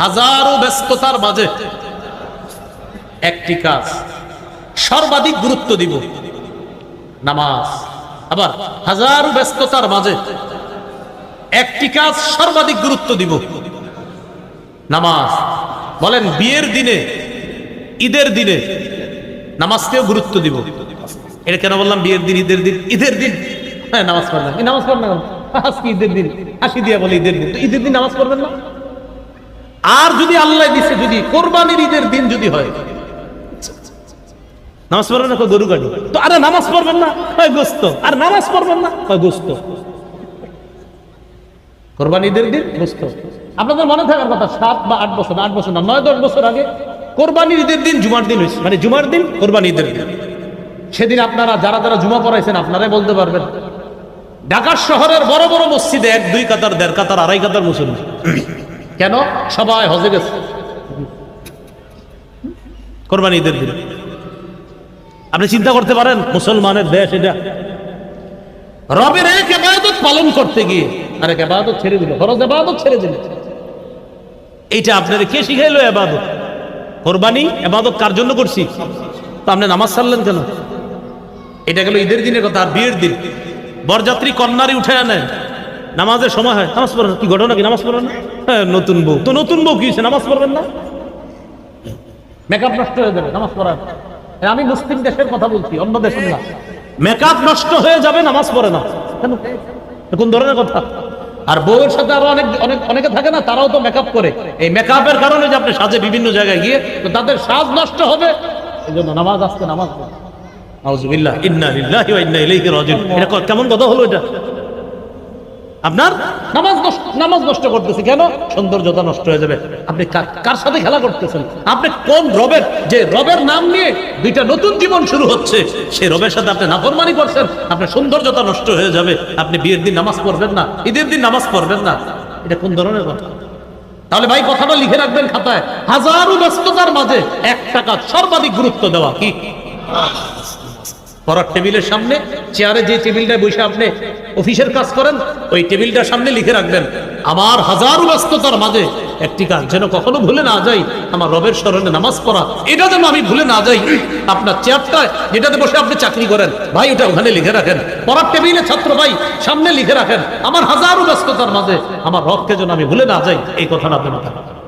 হাজারো ব্যস্ততার মাঝে একটি কাজ, সর্বাধিক গুরুত্ব দিব, নামাজ। আবার হাজারো ব্যস্ততার মাঝে একটি কাজ সর্বাধিক গুরুত্ব দিব, নামাজ। বলেন, বিয়ের দিনে, ঈদের দিনে নামাজকেও গুরুত্ব দিব। এটা কেন বললাম বিয়ের দিন, ঈদের দিন? ঈদের দিন? হ্যাঁ নামাজ পড়লাম এই নামাজ কেন? আজকে ঈদের দিন। হাসি দিয়া বলে ঈদের দিন। তো ঈদের দিন নামাজ পড়বেন না? আর যদি আল্লাহ দিছে, যদি কোরবানির ঈদের দিন যদি হয়। নামাজ পড়বেন না? গরু গাড়ি তো আরে নামাজ পড়বেন না? হয় গোস্ত? আর নামাজ পড়বেন না? হয় গোস্ত? কোরবানি ঈদের দিন, গোস্ত। আপনাদের মনে থাকার কথা, সাত বা আট বছর আট বছর না, নয় দশ বছর আগে কোরবানির ঈদের দিন জুমার দিন হয়েছে। মানে জুমার দিন কোরবানি ঈদের দিন। সেদিন আপনারা, যারা যারা জুমা পড়াইছেন, আপনারাই বলতে পারবেন। ঢাকার শহরের বড় বড় মসজিদে এক, দুই কাতার, দেড় কাতার, আড়াই কাতার মুসলমান কেন? সবাই হজে গেছে। কোরবানি ঈদের দিন। আপনি চিন্তা করতে পারেন, মুসলমানের দেশ এটা। রবের এক এবাদত পালন করতে গিয়ে, আরেক এবাদত ছেড়ে দিল, ফরজ এবাদত ছেড়ে দিল। এইটা আপনার কে শিখাইলো এবাদত কোরবানি এবাদত কার জন্য করছি? তো আপনি নামাজ ছাড়লেন কেন? এটা গেল ঈদের দিনের কথা, আর বিয়ের দিন। বরযাত্রী কন্যারই উঠে নেয় নামাজের সময় হয়। নামাজ পড়েন কি ঘটনা কি? নামাজ পড়েন হ্যাঁ নতুন বউ। তো নতুন বউ কি নামাজ পড়বেন না? মেকআপ নষ্ট হয়ে যাবে নামাজ পড়ার। আমি মুসলিম দেশের কথা বলছি অন্য দেশের না। মেকআপ নষ্ট হয়ে যাবে নামাজ পড়ে না। কেন? কোন ধরনের কথা? আর বউয়ের সাথে আরও অনেক অনেক অনেকে থাকে না তারাও তো মেকআপ করে। এই মেকআপের কারণে যে আপনি সাজে বিভিন্ন জায়গায় গিয়ে তো তাদের সাজ নষ্ট হবে এই জন্য নামাজ আসতে নামাজ পড়ে। নাউজুবিল্লাহ, ইন্না লিল্লাহি ওয়া ইন্না ইলাইহি রাজিউন। এটা কেমন কথা হলো এটা? আপনার? নামাজ নষ্ট নামাজ নষ্ট করতেছে কেন? সৌন্দর্যতা নষ্ট হয়ে যাবে। আপনি কার- সাথে খেলা করতেছেন? আপনি কোন রবের, যে রবের নাম নিয়ে দুইটা নতুন জীবন শুরু হচ্ছে, সেই রবের সাথে আপনি নাফরমানি করছেন, আপনার সৌন্দর্যতা নষ্ট হয়ে যাবে। আপনি বিয়ের দিন নামাজ পড়বেন না, ঈদের দিন নামাজ পড়বেন না। এটা কোন ধরনের কথা? তাহলে ভাই, কথাটা লিখে রাখবেন খাতায়। হাজারো ব্যস্ততার মাঝে এক টাকা সর্বাধিক গুরুত্ব দেওয়া কি? পড়ার টেবিলের সামনে, চেয়ারে যে টেবিলটায় বসে আপনি অফিসের কাজ করেন, ওই টেবিলটার সামনে লিখে রাখবেন, আমার হাজারো ব্যস্ততার মাঝে একটি কাজ যেন কখনো ভুলে না যাই, আমার রবের স্মরণে নামাজ পড়া, এটা যেন আমি ভুলে না যাই। আপনার চেয়ারটায় যেটাতে বসে আপনি চাকরি করেন, ভাই ওটা ওখানে লিখে রাখেন। পড়ার টেবিলে ছাত্র ভাই, সামনে লিখে রাখেন, আমার হাজারো ব্যস্ততার মাঝে, আমার রবকে যেন আমি ভুলে না যাই, এই কথাটা আপনি মাথা রাখেন